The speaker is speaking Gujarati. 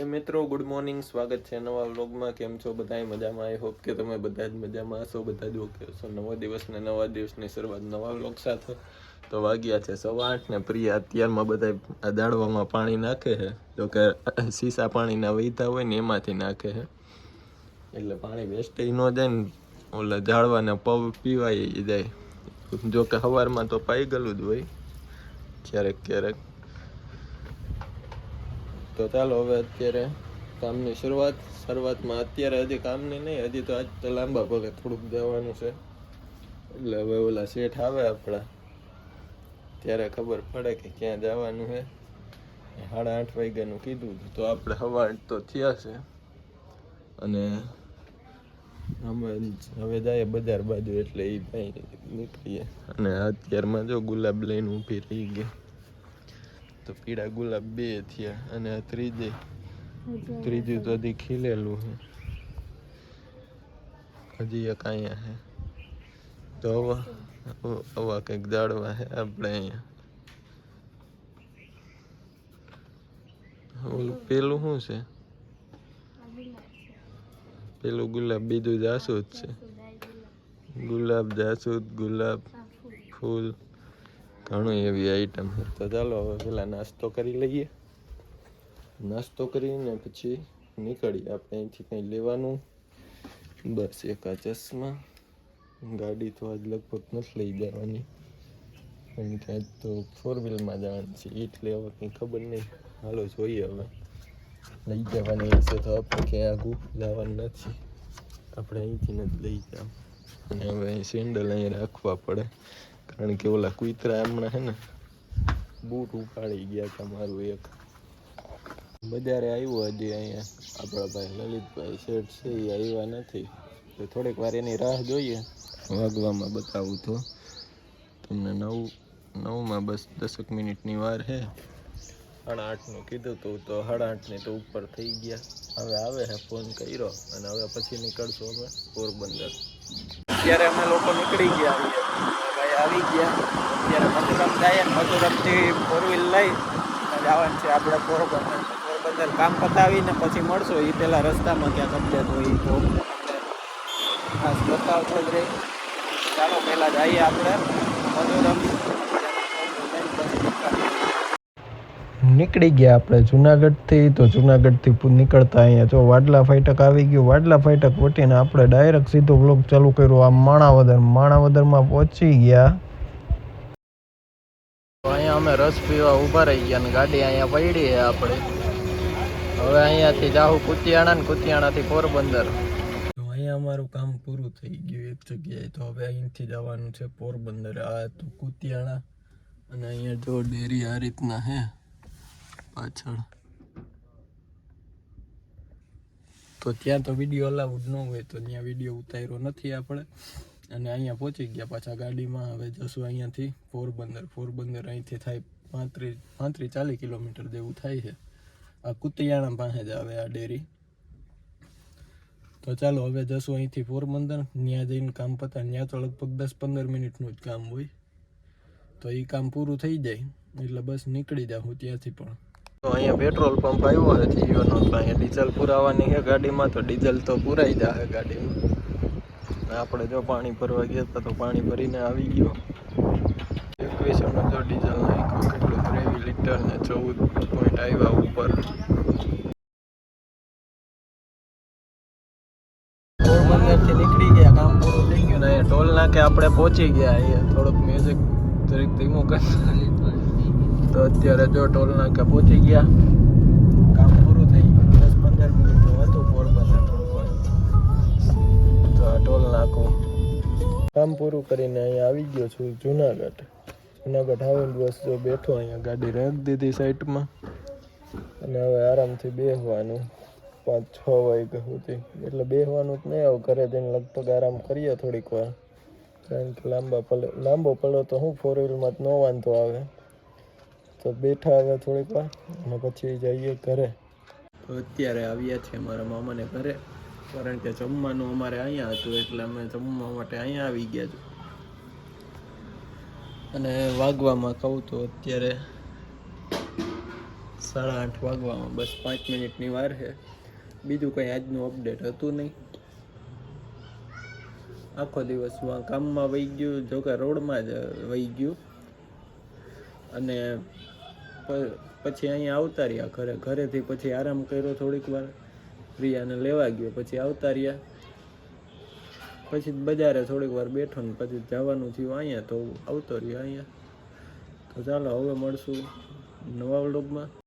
હે મિત્રો ગુડ મોર્નિંગ સ્વાગત છે નવા વ્લોગમાં. કેમ છો બધા મજામાં? આઈ હોપ કે તમે બધા જ મજામાં હશો. બધા જ ઓકે હશો. નવો દિવસને નવા દિવસની શરૂઆત નવા વ્લોગ સાથે તો વાગ્યા છે સવા આઠ ને પ્રિયા અત્યારમાં બધા આ દાડવામાં પાણી નાખે છે. જો કે સીસા પાણીના વહીતા હોય ને એમાંથી નાખે છે. એટલે પાણી વેસ્ટ ન જાય ને ઓલા ઝાડવાને પવ પીવાય જાય. જો કે સવારમાં તો પાઈ ગયેલું જ હોય. ક્યારેક ક્યારેક તો ચાલો હવે અત્યારે કામની શરૂઆત, શરૂઆતમાં અત્યારે હજી કામની નહીં, હજી તો આજ તો લાંબા પગે થોડુંક જવાનું છે. એટલે હવે ઓલા શેઠ આવે આપણા. ત્યારે ખબર પડે કે ક્યાં જવાનું છે. સાડા આઠ વાગ્યાનું કીધું તો આપણે હવા તો થયા છે. અને અમે હવે જાય બજાર બાજુ એટલે એ ભાઈ નીકળીએ. અને અત્યારમાં જો ગુલાબ લઈને ઊભી રહી ગઈ. તો પીળા ગુલાબ બે થયા અને આ ત્રીજે. ત્રીજું તો હજી. ખીલેલું છે. હજી એક અહીંયા છે. તો હવે કંઈક જાડવા છે આપણે અહીંયા. ઓલું પેલું શું છે? પેલું ગુલાબ બીજું જાસૂદ છે. ગુલાબ. જાસૂદ ગુલાબ ફૂલ. ઘણું એવી આઈટમ છે. તો ચાલો હવે પેલા નાસ્તો કરી લઈએ. નાસ્તો કરીને પછી નીકળીએ આપણે અહીંથી કંઈ લેવાનું. બસ એક આ ચશ્મા. ગાડી તો આજ લગભગ નથી લઈ જવાની. કારણ કે આજ તો ફોર વ્હીલમાં જવાનું છે. એટલે હવે કંઈ ખબર નહીં. હાલો જોઈએ હવે. લઈ જવાની હશે તો આપણે ક્યાં આગું લાવવાનું નથી. આપણે અહીંથી નથી લઈ જાવ અને હવે સેન્ડલ અહીં રાખવા પડે. કારણ કે ઓલા કુતરા હમણાં હે ને બૂટ ઉપાડી ગયા તમારું એક. બજારે આવ્યું હજી અહીંયા. આપણા ભાઈ લલિતભાઈ શેઠ છે, એ આવ્યા નથી. તો થોડીક વાર એની રાહ જોઈએ. વાગવામાં બતાવું તો. તમને નવ, નવમાં બસ દસક મિનિટની વાર છે સાડા આઠનું કીધું હતું તો સાડા આઠની તો ઉપર થઈ ગયા. હવે આવે છે ફોન કર્યો અને હવે પછી નીકળશું અમે પોરબંદર. અત્યારે અમે લોકો નીકળી ગયા આવી ગયા. અત્યારે મધુરમ ને મધુરમથી ફોર વ્હીલ લઈ જવાનું છે આપણે પોરબંદર. પોરબંદર કામ પતાવીને પછી મળશું. એ પહેલાં રસ્તામાં ક્યાં અપડેટ હોય તો ખાસ બતાવતો જ રહી. ચાલો, પહેલાં જઈએ આપણે. મથુરમ નીકળી ગયા આપણે જુનાગઢથી તો જુનાગઢથી નીકળતા અહીંયા જો વાડલા ફાટક આવી ગયું. વાડલા ફાટક વટીને આપણે ડાયરેક્ટ સીધો બ્લોક ચાલુ કર્યો. આ માણાવદર માણાવદરમાં પહોંચી ગયા. અહીંયા અમે રસ પીવા ઊભા રહી ગયા અને ગાડી અહીંયા પડી છે આપણે. હવે અહીંયાથી જાહું કુતિયાણા ને કુતિયાણાથી પોરબંદર. તો અહીંયા અમારું કામ પૂરું થઈ ગયું એક જગ્યાએ. તો હવે અહીંથી જવાનું છે પોરબંદર. આ તો કુતિયાણા અને અહીંયા જો ડેરી આ રીતના હે પાછળ. તો ત્યાં તો વીડિયો અલાઉડ ન હોય તો ત્યાં વીડિયો ઉતાર્યો નથી આપણે. અને અહીંયા પહોંચી ગયા પાછા ગાડીમાં. હવે જશું અહીંયાથી પોરબંદર. પોરબંદર અહીંથી થાય પાંત્રીસ પાંત્રીસ ચાલીસ કિલોમીટર જેવું થાય છે. આ કુતિયાણા પાસે જ આવે આ ડેરી. તો ચાલો હવે જશું અહીંથી પોરબંદર. ત્યાં જઈને કામ પતા ત્યાં તો લગભગ દસ પંદર મિનિટનું જ કામ હોય. તો એ કામ પૂરું થઈ જાય. એટલે બસ નીકળી જાઉં ત્યાંથી પણ. અહીંયા પેટ્રોલ પંપ આવ્યો છે જીઓનો તો અહીંયા ડીઝલ પુરાવાની છે ગાડીમાં, તો ડીઝલ તો પુરાઈ જાય ગાડીમાં. આપણે જો પાણી ભરવા ગયા હતા તો પાણી ભરીને આવી ગયો. એકવીસોનો જો ડીઝલ નાખ્યો, કેટલું ત્રેવીસ લીટર ને ચૌદ પોઈન્ટ આવ્યા ઉપર. પોરબંદરથી નીકળી ગયા, કામ પૂરું થઈ ગયું ને અહીંયા ટોલ નાકે આપણે પહોંચી ગયા. અહીંયા થોડુંક મ્યુઝિક તરીક ધીમું કરી તો અત્યારે જો ટોલ નાકા પહોંચી ગયા. કામ પૂરું થઈ ગયું. દસ પંદર મિનિટનું હતું પોરબંદર તો આ ટોલ નાકો. કામ પૂરું કરીને અહીંયા આવી ગયો છું, જુનાગઢ. જુનાગઢ આવીને બસ જો બેઠો અહીંયા ગાડી રાખી દીધી સાઈડમાં. અને હવે આરામથી બેસવાનું પાંચ છ વાગ્યા સુધી. એટલે બેસવાનું જ નહીં આવું, ઘરે જઈને લગભગ આરામ કરીએ થોડીક વાર. કારણ કે લાંબા પલ, લાંબો પડો તો હું ફોર વ્હીલમાં જ ન વાંધો આવે. તો બેઠા હવે થોડીક વાર. અને પછી જઈએ ઘરે. તો અત્યારે આવ્યા છે મારા મામાને ઘરે. કારણ કે જમવાનું અમારે અહીંયા હતું, એટલે અમે જમવા માટે અહીંયા આવી ગયા છું અને વાગવામાં કહું તો અત્યારે સાડા આઠ વાગવામાં, બસ પાંચ મિનિટની વાર છે. બીજું કંઈ આજનું અપડેટ હતું નહીં. આખો દિવસ કામમાં વહી ગયું જો કે રોડમાં જ વહી ગયું. અને પછી અહીંયા આવતા રહ્યા ઘરે. ઘરેથી પછી આરામ કર્યો થોડીક વાર. પ્રિયાને લેવા ગયો, પછી આવતા રહ્યા. પછી બજારે થોડીક વાર બેઠો ને પછી જવાનું થયું અહીંયા તો આવતો રહ્યો અહીંયા. તો ચાલો હવે મળશું નવા વ્લોગમાં.